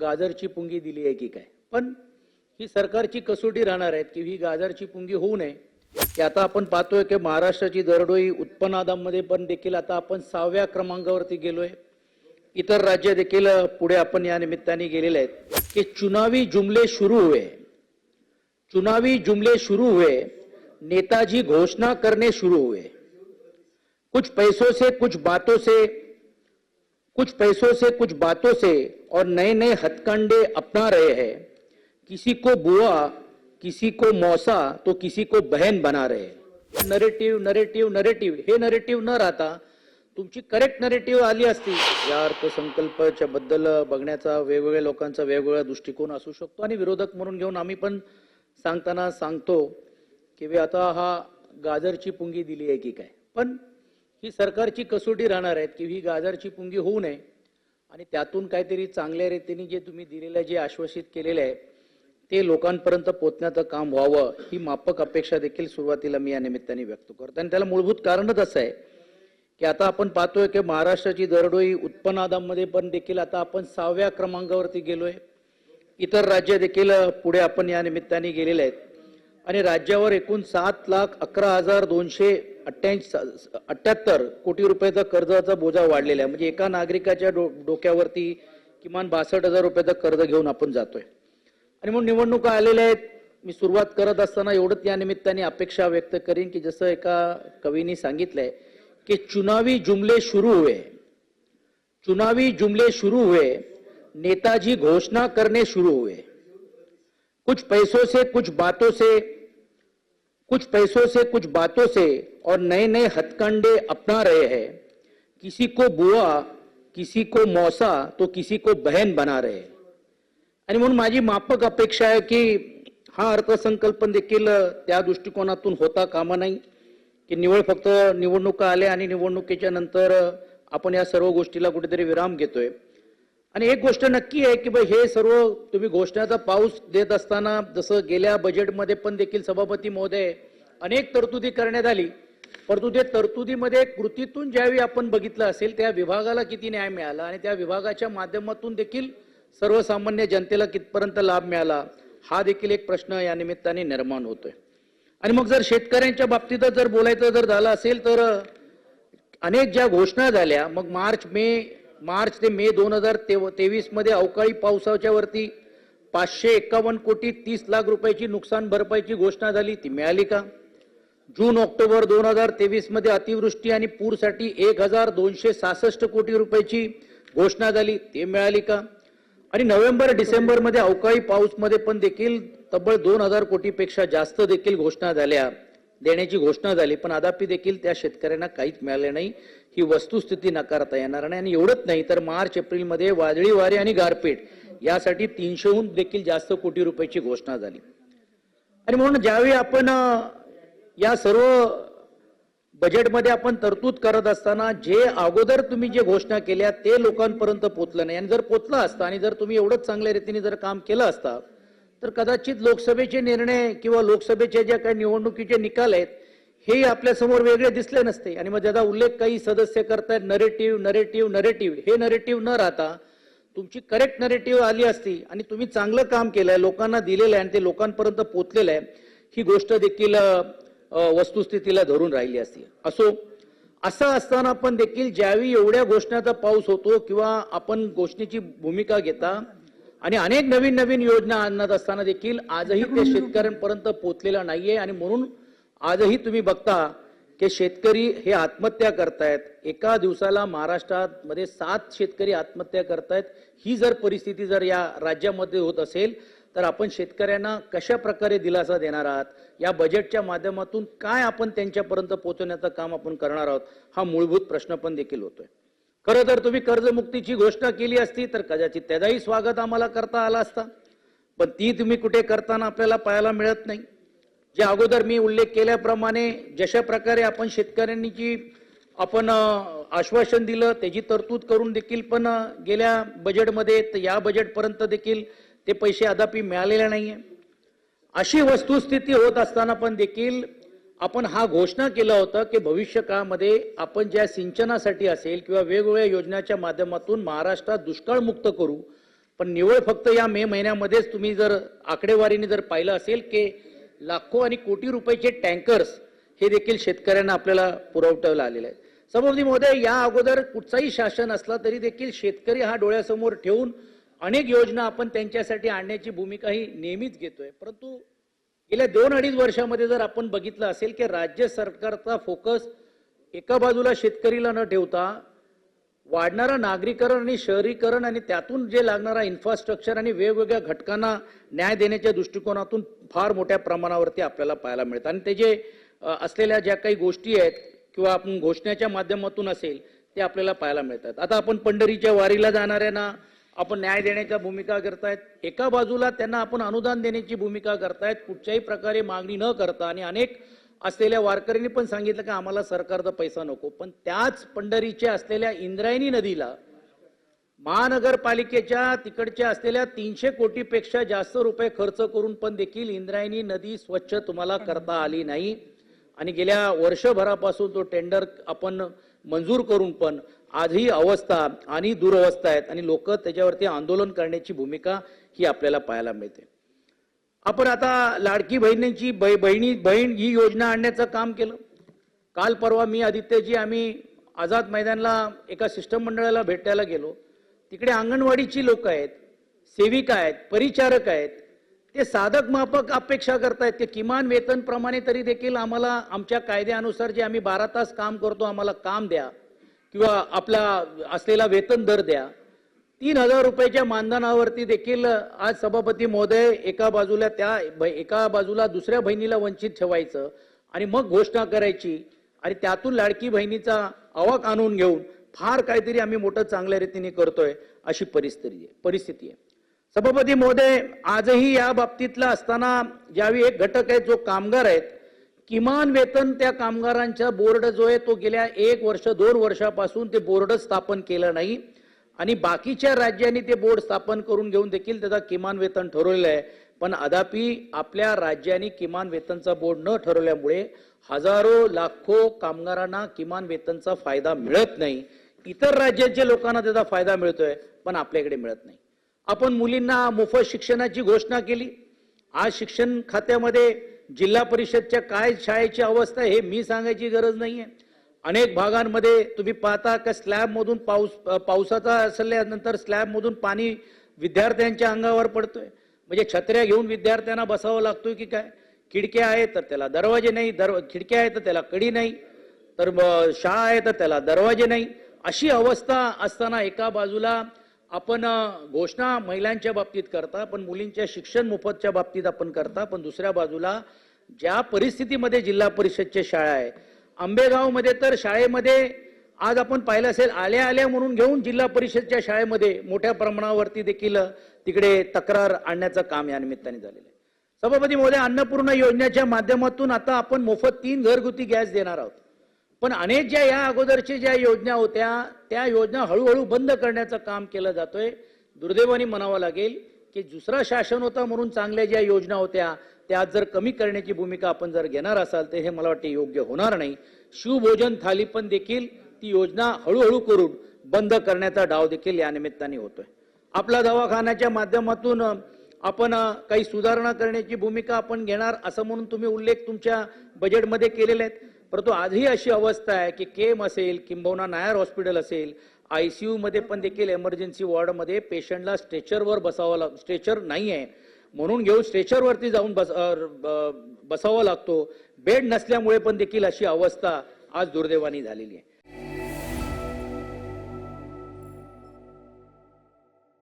गाजरची पुंगी दिली आहे की काय? पण ही सरकारची कसोटी राहणार आहे की ही गाजरची पुंगी होऊ नये. की आता आपण पाहतोय की महाराष्ट्राची दरडोई उत्पन्नादामध्ये पण देखील आता आपण सहाव्या क्रमांकावरती गेलोय. इतर राज्य देखील पुढे आपण या निमित्ताने गेलेले आहेत की चुनावी जुमले सुरू हुए. चुनावी जुमले शुरू हुए. नेताजी घोषणा करने शुरू हुए. कुछ पैसों से कुछ बातों से कुछ पैसों से कुछ बातों से और नए नए हथकंडे अपना रहे हैं। किसी को बुआ किसी को मौसा तो किसी को बहन बना रहे नरेटिव्ह नरेटिव्ह नरेटिव्ह हे नरेटिव्ह न राहता तुमची करेक्ट नरेटिव्ह आली असती। या अर्थसंकल्पाच्या बद्दल बघण्याचा वेगवेगळ्या लोकांचा वेगवेगळा दृष्टिकोन असू शकतो आणि विरोधक म्हणून घेऊन आम्ही पण सांगताना सांगतो की आता हा गाजरची पुंगी दिली आहे की काय? पण ही सरकारची कसोटी राहणार आहेत की ही गाजरची पुंगी होऊ नये. आणि त्यातून काहीतरी चांगल्या रीतीने जे तुम्ही दिलेलं जे आश्वासित केलेलं आहे ते लोकांपर्यंत पोचण्याचं काम व्हावं ही मापक अपेक्षा देखील सुरुवातीला मी या निमित्ताने व्यक्त करतो. आणि त्याला मूलभूत कारणच असं आहे की आता आपण पाहतोय की महाराष्ट्राची दरडोई उत्पन्नादामध्ये पण देखील आता आपण सहाव्या क्रमांकावरती गेलोय. इतर राज्य देखील पुढे आपण या निमित्ताने गेलेले आहेत. आणि राज्यावर एकूण सात लाख अकरा हजार दोनशे अठ्ठ्याऐंशी अठ्ठ्याहत्तर कोटी रुपयाचा कर्जाचा बोजा वाढलेला आहे. म्हणजे एका नागरिकाच्या डो डोक्यावरती किमान बासष्ट हजार रुपयाचं कर्ज घेऊन आपण जातोय. आणि म्हणून निवडणुका आलेल्या आहेत. मी सुरुवात करत असताना एवढंच या निमित्ताने अपेक्षा व्यक्त करीन की जसं एका कवीने सांगितलंय की चुनावी जुमले शुरू हुए. चुनावी जुमले शुरू हुए. नेताजी घोषणा करने शुरू हुए. कुछ पैसों से कुछ बातों से कुछ पैसों से कुछ बातों से और नए नए हथकंडे अपना रहे हैं। किसी को बुआ किसी को मौसा तो किसी को बहन बना रहे आणि म्हणून माझी मापक अपेक्षा आहे की हा अर्थसंकल्प देखील त्या दृष्टिकोनातून होता कामा नाही की निवड फक्त निवडणुका आल्या आणि निवडणुकीच्या नंतर आपण या सर्व गोष्टीला कुठेतरी विराम घेतोय. आणि एक गोष्ट नक्की आहे की बा हे सर्व तुम्ही घोषणाचा पाऊस देत असताना जसं गेल्या बजेटमध्ये पण देखील सभापती महोदय अनेक तरतुदी करण्यात आली. परंतु ते तरतुदीमध्ये कृतीतून ज्यावेळी आपण बघितलं असेल त्या विभागाला किती न्याय मिळाला आणि त्या विभागाच्या माध्यमातून देखील सर्वसामान्य जनतेला कितपर्यंत लाभ मिळाला हा देखील एक प्रश्न या निमित्ताने निर्माण होतोय. आणि मग जर शेतकऱ्यांच्या बाबतीतच जर बोलायचं जर झालं असेल तर अनेक ज्या घोषणा झाल्या मग मार्च मे मार्च ते मे दोन हजार तेव तेवीसमध्ये अवकाळी पावसाच्या वरती पाचशे एकावन्न कोटी तीस लाख रुपयाची नुकसान भरपाईची घोषणा झाली ती मिळाली का? जून ऑक्टोबर दोन हजार तेवीसमध्ये अतिवृष्टी आणि पूरसाठी एक हजार दोनशे सहासष्ट कोटी रुपयाची घोषणा झाली. ते मिळाली का? आणि नोव्हेंबर डिसेंबरमध्ये अवकाळी पाऊसमध्ये पण देखील तब्बल दोन हजार कोटीपेक्षा जास्त देखील घोषणा झाल्या. देण्याची घोषणा झाली पण अद्यापि देखील त्या शेतकऱ्यांना काहीच मिळाले नाही. ही वस्तुस्थिती नाकारता येणार नाही आणि एवढंच नाही तर मार्च एप्रिलमध्ये वादळी वारे आणि गारपीट यासाठी तीनशेहून देखील जास्त कोटी रुपयाची घोषणा झाली. आणि म्हणून ज्यावेळी आपण या सर्व बजेटमध्ये आपण तरतूद करत असताना जे अगोदर तुम्ही जे घोषणा केल्या ते लोकांपर्यंत पोचलं नाही. आणि जर पोचलं असतं आणि जर तुम्ही एवढंच चांगल्या रीतीने जर काम केलं असतं तर कदाचित लोकसभेचे निर्णय किंवा लोकसभेचे ज्या काही निवडणुकीचे निकाल आहेत हे आपल्यासमोर वेगळे दिसले नसते. आणि मग ज्याचा उल्लेख काही सदस्य करतायत नरेटिव्ह नरेटिव्ह नरेटिव्ह हे नरेटिव्ह न राहता तुमची करेक्ट नरेटिव्ह आली असती आणि तुम्ही चांगलं काम केलंय लोकांना दिलेलं आहे आणि ते लोकांपर्यंत पोचलेलं आहे ही गोष्ट देखील वस्तुस्थितीला धरून राहिली असती. असो असं असताना पण देखील ज्यावेळी एवढ्या घोषणाचा पाऊस होतो किंवा आपण घोषणेची भूमिका घेता आणि अनेक नवीन नवीन योजना आणत असताना देखील आजही ते शेतकऱ्यांपर्यंत पोचलेला नाहीये आणि म्हणून आजही तुम्ही बघता की शेतकरी हे आत्महत्या करतायत. एका दिवसाला महाराष्ट्रात मध्ये सात शेतकरी आत्महत्या करतायत. ही जर परिस्थिती जर या राज्यामध्ये होत असेल तर आपण शेतकऱ्यांना कशा प्रकारे दिलासा देणार आहात? या बजेटच्या माध्यमातून काय आपण त्यांच्यापर्यंत पोहोचवण्याचं काम आपण करणार आहोत? हा मूलभूत प्रश्न पण देखील होतोय. खरं तर तुम्ही कर्जमुक्तीची घोषणा केली असती तर कदाचित त्याचाही स्वागत आम्हाला करता आला असता. पण ती तुम्ही कुठे करताना आपल्याला पाहायला मिळत नाही. जे अगोदर मी उल्लेख केल्याप्रमाणे जशा प्रकारे आपण शेतकऱ्यांनी जी आपण आश्वासन दिलं त्याची तरतूद करून देखील पण गेल्या बजेटमध्ये तर या बजेटपर्यंत देखील ते पैसे अद्यापि मिळालेले नाहीये. अशी वस्तुस्थिती होत असताना पण देखील आपण हा घोषणा केला होता की भविष्य काळामध्ये आपण ज्या सिंचनासाठी असेल किंवा वेगवेगळ्या योजनाच्या माध्यमातून महाराष्ट्रात दुष्काळ मुक्त करू पण निवळ फक्त या मे महिन्यामध्येच तुम्ही जर आकडेवारीने जर पाहिलं असेल की लाखो आणि कोटी रुपयाचे टँकर्स हे देखील शेतकऱ्यांना आपल्याला पुरवठवलं आलेलं आहे सभापती महोदय या अगोदर कुठचाही शासन असला तरी देखील शेतकरी हा डोळ्यासमोर ठेवून अनेक योजना आपण त्यांच्यासाठी आणण्याची भूमिका ही नेहमीच घेतोय. परंतु गेल्या दोन अडीच वर्षामध्ये जर आपण बघितलं असेल की राज्य सरकारचा फोकस एका बाजूला शेतकरीला न ठेवता वाढणारं नागरीकरण आणि शहरीकरण आणि त्यातून जे लागणारा इन्फ्रास्ट्रक्चर आणि वेगवेगळ्या घटकांना न्याय देण्याच्या दृष्टिकोनातून फार मोठ्या प्रमाणावरती आपल्याला पाहायला मिळतं. आणि ते जे असलेल्या ज्या काही गोष्टी आहेत किंवा आपण घोषणाच्या माध्यमातून असेल ते आपल्याला पाहायला मिळतात. आता आपण पंढरीच्या वारीला जाणाऱ्यांना आपण न्याय देण्याच्या भूमिका करतायत. एका बाजूला त्यांना आपण अनुदान देण्याची भूमिका करतायत. कुठच्याही प्रकारे मागणी न करता आणि अनेक असलेल्या वारकऱ्यांनी पण सांगितलं की आम्हाला सरकारचा पैसा नको. पण त्याच पंढरीच्या असलेल्या इंद्रायणी नदीला महानगरपालिकेच्या तिकडच्या असलेल्या तीनशे कोटीपेक्षा जास्त रुपये खर्च करून पण देखील इंद्रायणी नदी स्वच्छ तुम्हाला करता आली नाही. आणि गेल्या वर्षभरापासून तो टेंडर आपण मंजूर करून पण आजही अवस्था आणि दुरवस्था आहेत आणि लोक त्याच्यावरती आंदोलन करण्याची भूमिका ही आपल्याला पाहायला मिळते. आपण आता लाडकी बहिणींची बहिणी बहीण ही योजना आणण्याचं काम केलं. काल परवा मी आदित्यजी आम्ही आझाद मैदानला एका शिष्टमंडळाला भेटायला गेलो. तिकडे अंगणवाडीची लोक आहेत सेविका आहेत परिचारक आहेत ते साधक मापक अपेक्षा करतायत. की किमान वेतन प्रमाणे तरी देखील आम्हाला आमच्या कायद्यानुसार जे आम्ही बारा तास काम करतो आम्हाला काम द्या. किंवा आपला असलेला वेतन दर द्या. तीन हजार रुपयाच्या मानधनावरती देखील आज सभापती महोदय एका बाजूला त्या एका बाजूला दुसऱ्या बहिणीला वंचित ठेवायचं आणि मग घोषणा करायची आणि त्यातून लाडकी बहिणीचा आवाक आणून घेऊन फार काहीतरी आम्ही मोठं चांगल्या रीतीने करतोय अशी परिस्थिती आहे. परिस्थिती आहे. सभापती महोदय आजही या बाबतीतला असताना ज्यावेळी एक घटक आहे जो कामगार आहेत किमान वेतन त्या कामगारांचा बोर्ड जो आहे तो गेल्या एक वर्ष दोन वर्षापासून ते बोर्ड स्थापन केलं नाही. आणि बाकीच्या राज्यांनी ते बोर्ड स्थापन करून घेऊन देखील त्याचा किमान वेतन ठरवलेलं आहे. पण अदापि आपल्या राज्याने किमान वेतनचा बोर्ड न ठरवल्यामुळे हजारो लाखो कामगारांना किमान वेतनचा फायदा मिळत नाही. इतर राज्यांच्या लोकांना त्याचा फायदा मिळतोय पण आपल्याकडे मिळत नाही. आपण मुलींना मोफत शिक्षणाची घोषणा केली. आज शिक्षण खात्यामध्ये जिल्हा परिषदच्या काय शाळेची अवस्था आहे हे मी सांगायची गरज नाही आहे अनेक भागांमध्ये तुम्ही पाहता का स्लॅबमधून पाऊस पावसाचा असल्यानंतर स्लॅबमधून पाणी विद्यार्थ्यांच्या अंगावर पडतोय. म्हणजे छत्र्या घेऊन विद्यार्थ्यांना बसावं लागतोय की काय? खिडक्या आहेत तर त्याला दरवाजे नाही दर खिडक्या आहेत तर त्याला कडी नाही तर शाळा आहे तर त्याला दरवाजे नाही. अशी अवस्था असताना एका बाजूला आपण घोषणा महिलांच्या बाबतीत करता पण मुलींच्या शिक्षण मोफतच्या बाबतीत आपण करता पण दुसऱ्या बाजूला ज्या परिस्थितीमध्ये जिल्हा परिषदच्या शाळा आहे आंबेगावमध्ये तर शाळेमध्ये आज आपण पाहिलं असेल आल्या आल्या म्हणून घेऊन जिल्हा परिषदच्या शाळेमध्ये मोठ्या प्रमाणावरती देखील तिकडे तक्रार आणण्याचं काम या निमित्ताने झालेलं आहे. सभापती महोदय अन्नपूर्णा योजनेच्या माध्यमातून आता आपण मोफत तीन घरगुती गॅस देणार आहोत. पण अनेक ज्या या अगोदरच्या ज्या योजना होत्या त्या योजना हळूहळू बंद करण्याचं काम केलं जातोय. दुर्दैवाने म्हणावं लागेल की दुसरा शासन होता म्हणून चांगल्या ज्या योजना होत्या त्या जर कमी करण्याची भूमिका आपण जर घेणार असाल तर हे मला वाटते योग्य होणार नाही. शिवभोजन थाली पण देखील ती योजना हळूहळू करून बंद करण्याचा डाव देखील या निमित्ताने होतोय. आपला दवाखान्याच्या माध्यमातून आपण काही सुधारणा करण्याची भूमिका आपण घेणार असं म्हणून तुम्ही उल्लेख तुमच्या बजेटमध्ये केलेले आहेत. परंतु आजही अशी अवस्था आहे की केम असेल किंबहुना नायर हॉस्पिटल असेल आय सी मध्ये पण देखील एमर्जन्सी वॉर्डमध्ये पेशंटला स्ट्रेचरवर बसावं लाग स्ट्रेचर नाही आहे म्हणून घेऊन स्ट्रेचरवरती जाऊन बस बसावा ब- लागतो. बेड नसल्यामुळे पण देखील अशी अवस्था आज दुर्दैवानी झालेली आहे.